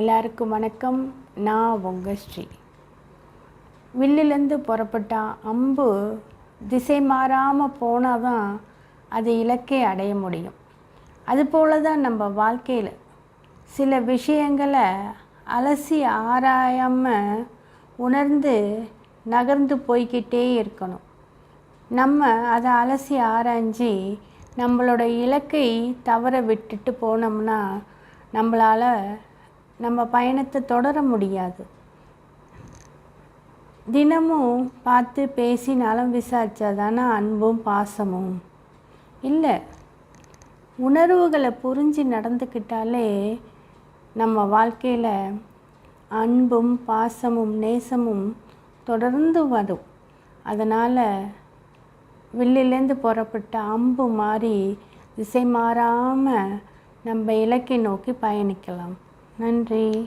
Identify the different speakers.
Speaker 1: எல்லாருக்கும் வணக்கம். நான் உங்கள் ஸ்ரீ. வில்லிலேருந்து புறப்பட்ட அம்பு திசை மாறாமல் போனால் தான் அது இலக்கை அடைய முடியும். அதுபோல தான் நம்ம வாழ்க்கையில் சில விஷயங்களை அலசி ஆராயாமல் உணர்ந்து நகர்ந்து போய்க்கிட்டே இருக்கணும். நம்ம அதை அலசி ஆராய்ஞ்சி நம்மளோட இலக்கை தவற விட்டுட்டு போனோம்னா நம்மளால் நம்ம பயணத்தை தொடர முடியாது. தினமும் பார்த்து பேசினாலும் விசாரித்தா தானே அன்பும் பாசமும்? இல்லை. உணர்வுகளை புரிஞ்சு நடந்துக்கிட்டாலே நம்ம வாழ்க்கையில் அன்பும் பாசமும் நேசமும் தொடர்ந்து வரும். அதனால் வில்லிலேருந்து புறப்பட்ட அம்பு மாறி திசை மாறாமல் நம்ம இலக்கை நோக்கி பயணிக்கலாம். நன்றி.